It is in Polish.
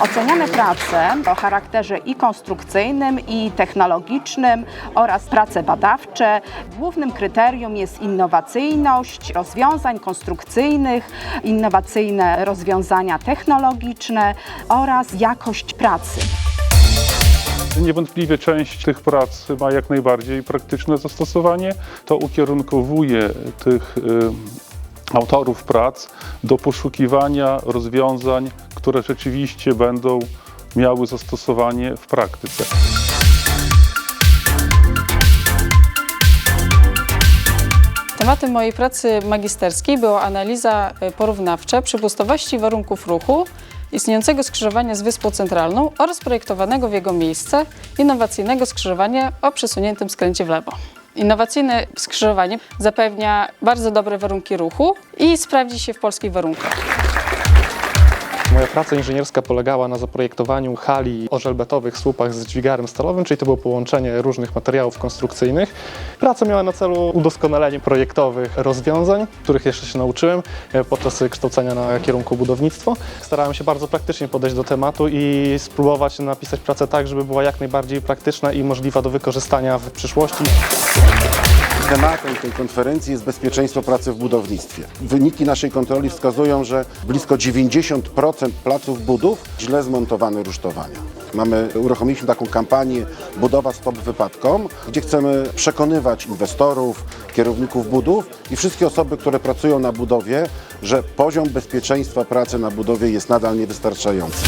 Oceniamy prace o charakterze i konstrukcyjnym, i technologicznym oraz prace badawcze. Głównym kryterium jest innowacyjność rozwiązań konstrukcyjnych, innowacyjne rozwiązania technologiczne oraz jakość pracy. Niewątpliwie część tych prac ma jak najbardziej praktyczne zastosowanie. To ukierunkowuje tych y, autorów prac do poszukiwania rozwiązań, które rzeczywiście będą miały zastosowanie w praktyce. Tematem mojej pracy magisterskiej była analiza e, porównawcza przepustowości warunków ruchu istniejącego skrzyżowania z Wyspą Centralną oraz projektowanego w jego miejsce innowacyjnego skrzyżowania o przesuniętym skręcie w lewo. Innowacyjne skrzyżowanie zapewnia bardzo dobre warunki ruchu i sprawdzi się w polskich warunkach. Moja praca inżynierska polegała na zaprojektowaniu hali o żelbetowych słupach z dźwigarem stalowym, czyli to było połączenie różnych materiałów konstrukcyjnych. Praca miała na celu udoskonalenie projektowych rozwiązań, których jeszcze się nauczyłem e, podczas kształcenia na kierunku budownictwo. Starałem się bardzo praktycznie podejść do tematu i spróbować napisać pracę tak, żeby była jak najbardziej praktyczna i możliwa do wykorzystania w przyszłości. Tematem tej konferencji jest bezpieczeństwo pracy w budownictwie. Wyniki naszej kontroli wskazują, że blisko 90% placów budów źle zmontowane rusztowania. Mamy, uruchomiliśmy taką kampanię Budowa Stop Wypadkom, gdzie chcemy przekonywać inwestorów, kierowników budów i wszystkie osoby, które pracują na budowie, że poziom bezpieczeństwa pracy na budowie jest nadal niewystarczający.